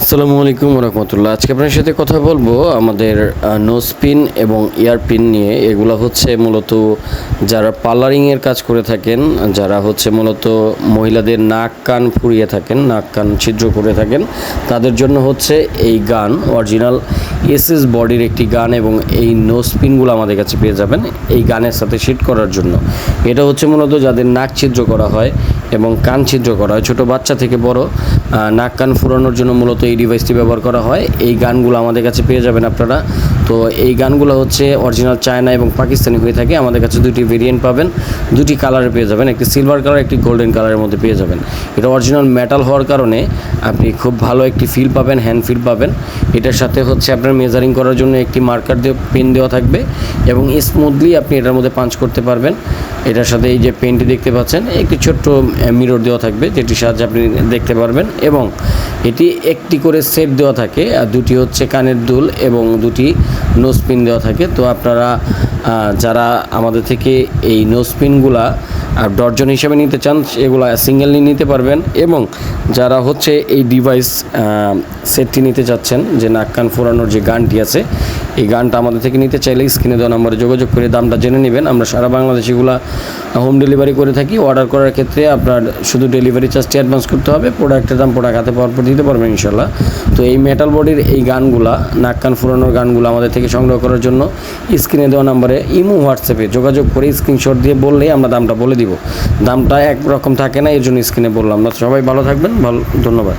আসসালামু আলাইকুম রহমতুল্লাহ। আজকে আপনার সাথে কথা বলব আমাদের নোজ পিন এবং ইয়ার পিন নিয়ে। এগুলো হচ্ছে মূলত যারা পার্লারিংয়ের কাজ করে থাকেন, যারা হচ্ছে মূলত মহিলাদের নাক, কান ফুরিয়ে থাকেন, নাক, কান ছিদ্র করে থাকেন, তাদের জন্য হচ্ছে এই গান অরিজিনাল এসএস বডির একটি গান এবং এই নোজ পিনগুলো আমাদের কাছে পেয়ে যাবেন এই গানের সাথে সেট করার জন্য। এটা হচ্ছে মূলত যাদের নাক ছিদ্র করা হয় এবং কান ছিদ্র করা হয়, ছোটো বাচ্চা থেকে বড় নাক কান ফুরানোর জন্য মূলত এই ডিভাইসটি ব্যবহার করা হয়। এই গানগুলো আমাদের কাছে পেয়ে যাবেন আপনারা। তো এই গানগুলো হচ্ছে অরিজিনাল চায়না এবং পাকিস্তানি হয়ে থাকে। আমাদের কাছে দুটি ভেরিয়েন্ট পাবেন। দুটি কালারে পেয়ে যাবেন। একটি সিলভার কালার একটি গোল্ডেন কালারের মধ্যে পেয়ে যাবেন। এটা অরিজিনাল মেটাল হওয়ার কারণে আপনি খুব ভালো একটি ফিল পাবেন হ্যান্ড ফিল পাবেন। এটার সাথে হচ্ছে আপনার মেজারিং করার জন্য একটি মার্কার দিয়ে পেন দেওয়া থাকবে এবং স্মুথলি আপনি এটার মধ্যে পাঞ্চ করতে পারবেন। এটার সাথে এই যে পেনটি দেখতে পাচ্ছেন, একটি ছোট্ট মিরর দেওয়া থাকবে, যেটির সাহায্যে আপনি দেখতে পারবেন। এবং এটি একটি করে সেট দেওয়া থাকে, আর দুটি হচ্ছে কানের দুল এবং দুটি নোজ পিন দেওয়া থাকে। তো আপনারা যারা আমাদের থেকে এই নোজ পিনগুলা আর ডর্জন হিসেবে নিতে চান এগুলা সিঙ্গেললি নিতে পারবেন এবং যারা হচ্ছে এই ডিভাইস সেটটি নিতে চাচ্ছেন, যে নাক কান ফোরানোর যে গানটি আছে এই গানটা আমাদের থেকে নিতে চাইলে স্ক্রিনে দেওয়া নম্বরে যোগাযোগ করে দামটা জেনে নেবেন। আমরা সারা বাংলাদেশ এগুলা হোম ডেলিভারি করে থাকি। অর্ডার করার ক্ষেত্রে আপনার শুধু ডেলিভারি চার্জটি অ্যাডভান্স করতে হবে। প্রোডাক্টের দাম প্রোডাক্ট হাতে পাওয়ার পর দিতে পারবেন ইনশাল্লাহ তো এই মেটাল বডির এই গানগুলা, নাক কান ফুরানোর গানগুলো আমাদের থেকে সংগ্রহ করার জন্য স্ক্রিনে দেওয়া নম্বরে ইমো, হোয়াটসঅ্যাপে যোগাযোগ করে স্ক্রিনশট দিয়ে বললেই আমরা দামটা বলে দিব। দামটা একরকম থাকে না, এর জন্য স্ক্রিনে বললাম না। সবাই ভালো থাকবেন, ভালো, ধন্যবাদ।